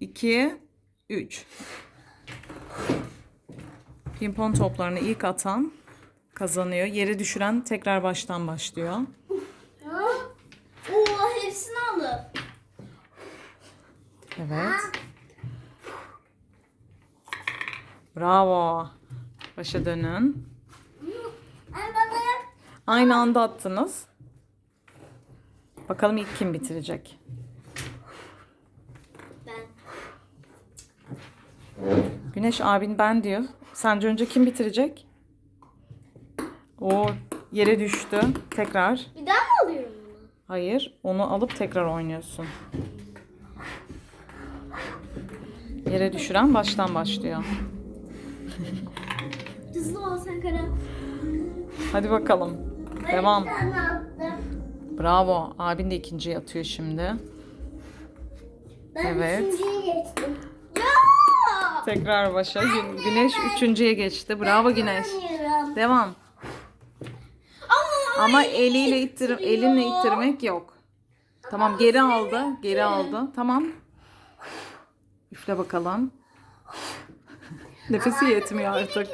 2, 3. Pimpon toplarını ilk atan kazanıyor. Yere düşüren tekrar baştan başlıyor. Oo hepsini alıp. Evet. Bravo. Başa dönün. Aynı anda attınız. Bakalım ilk kim bitirecek? Güneş abin ben diyor. Sence önce kim bitirecek? O yere düştü. Tekrar. Bir daha mı alıyorum bunu? Hayır. Onu alıp tekrar oynuyorsun. Yere düşüren baştan başlıyor. Hızlı ol sen kara. Hadi bakalım. Devam. Ben attım. Bravo. Abin de ikinciye atıyor şimdi. Ben Evet. üçüncüye geçtim. Tekrar başa. Gü- Güneş üçüncüye geçti. Bravo Güneş. Devam. Ama, eliyle ittir elinle ittirmek yok. Tamam geri aldı. Geri aldı. Tamam. Üfle bakalım. Nefesi yetmiyor artık.